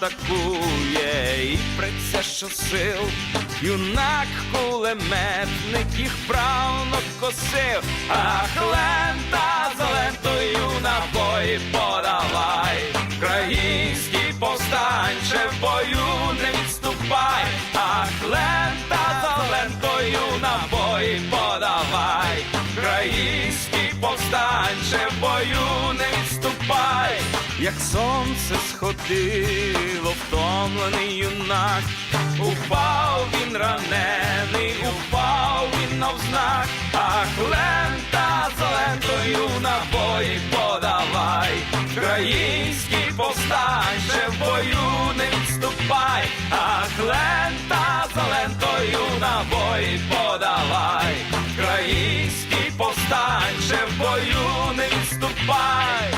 атакує. І преться щосил, юнак кулеметник їх правно косив, ах, лента за лентою на бої подавай, Український повстанче в бою не відступай, ах, лента за лентою на бої подавай, Український повстанче в бою не відступай, як сонце сходило, втомлений юнак, упав він ранений, упав він навзнак, ах, лента за лентою на бої подавай, Український повстанче в бою не відступай, ах, лента за лентою на бої подавай, Український повстанче в бою не відступай.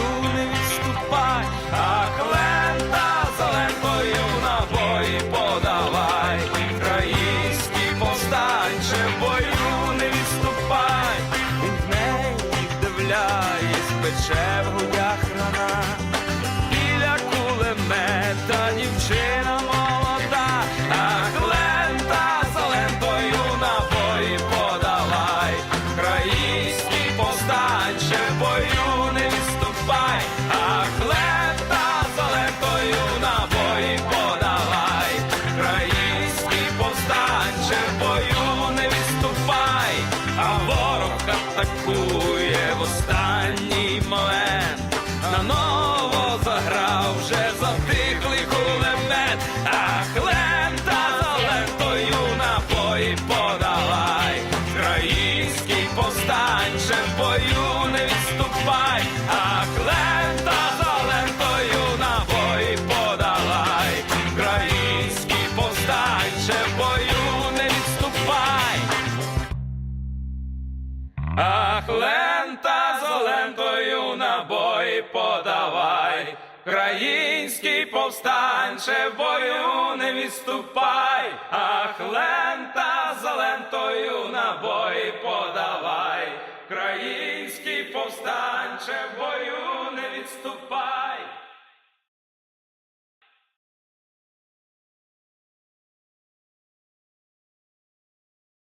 вдивляєсь, в грудях рана, біля кулемета дівчина молода, ах, лента за лентою набої подавай, Український повстанче бою не відступай, ах, лента за набої подавай, Український повстанче бою не відступай, а ворог атакує в бою не відступай, ах, лента за лентою набої подавай, Український повстанче в бою не відступай. Ах, лента за лентою набої подавай, Український повстанче в бою не відступай, ах, лента повстанче в бою.